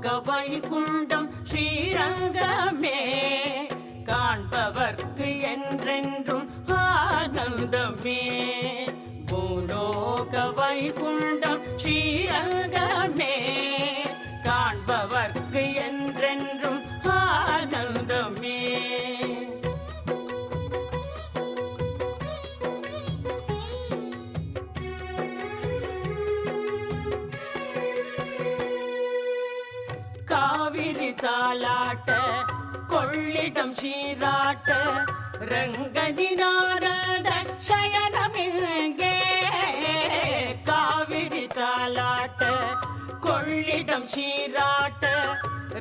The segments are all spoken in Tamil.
லோக வைகுண்டம் ஸ்ரீரங்கமே. காண்பவர்க்கு என்றென்றும் ஆனந்தமே. பூலோக வைகுண்டம் ஸ்ரீரங்கமே. தாலாட்ட கொள்ளிடம் சீராட்ட ரங்கனி சயனமிங்கே காவிரி தாலாட்ட கொள்ளிடம் சீராட்ட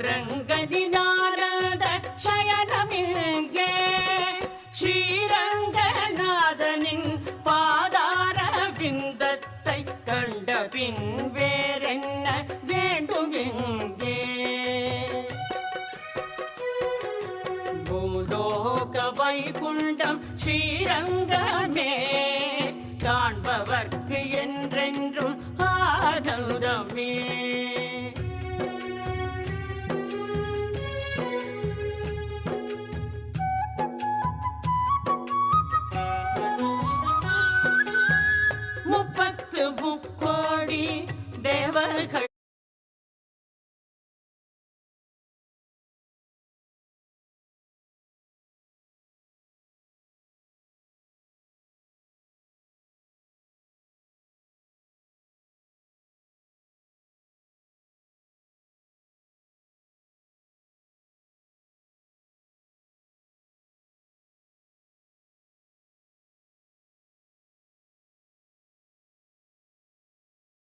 ரங்கதினாரத சயனமிங்கே ஸ்ரீரங்கநாதனின் பாதார விந்தத்தை கண்ட பின் வேறென்ன வேண்டும் எங்கே? பூலோக வைகுண்டம் ஸ்ரீரங்கமே. காண்பவர்க்கு என்றென்றும் ஆனந்தமே. முப்பத்து முக்கோடி தேவர்கள்